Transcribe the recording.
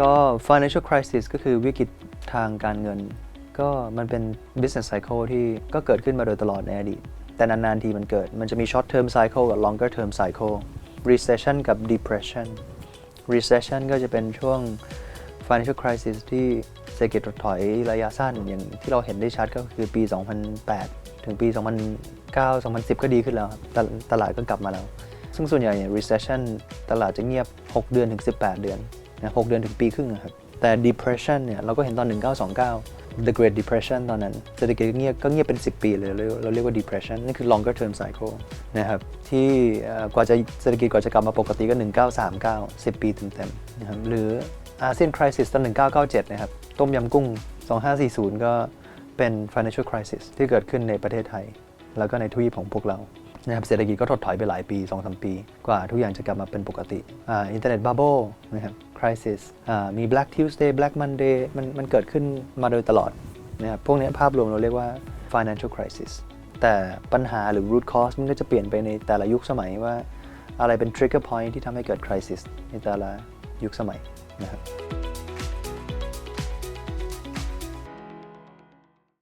ก็ financial crisis ก็คือวิกฤตทางการเงิน ก็มันเป็น business cycle ที่ก็เกิดขึ้นมาโดยตลอดในอดีต แต่นาน ๆ ทีมันเกิด มันจะมี short term cycle กับ longer term cycle recession กับ depression recession ก็จะเป็นช่วง financial crisis ที่เศรษฐกิจถดถอยระยะสั้น อย่างที่เราเห็นได้ชัดก็คือปี 2008 ถึงปี 2009 2010 ก็ดีขึ้นแล้วครับตลตลาดก็กลับมาแล้ว ซึ่งส่วนใหญ่เนี่ย recession ตลาดจะเงียบ 6 เดือนถึง 18 เดือน นะ6เดือนถึงปีครึ่งนะครับ แต่ depression เนี่ยเราก็เห็นตอน 1929 the great depression ตอนนั้นเศรษฐกิจเงียบก็เงียบเป็น 10 ปีเลยเราเรียกว่า depression นี่คือ longer term cycle นะครับที่กว่าจะเศรษฐกิจกว่าจะกลับมาปกติก็ 1939 10 ปีเต็มๆนะครับหรืออาเซียน crisis ตอน 1997 นะครับ ต้มยำกุ้ง 2540 ก็เป็น financial crisis ที่เกิดขึ้นในประเทศไทย แล้วก็ในทวีปของพวกเรานะครับเศรษฐกิจก็ถดถอยไปหลายปี 2-3 ปี กว่าทุกอย่างจะกลับมาเป็นปกติอ่าอินเทอร์เน็ตบับเบิลนะครับ crisis มี black tuesday black monday มันมันเกิดขึ้นมาโดยตลอดนะครับพวกนี้ภาพรวมเราเรียกว่า financial crisis แต่ปัญหาหรือ root cause มันก็จะเปลี่ยนไปในแต่ละยุคสมัยว่าอะไรเป็น trigger point ที่ทำให้เกิด crisis ในแต่ละยุคสมัยนะครับ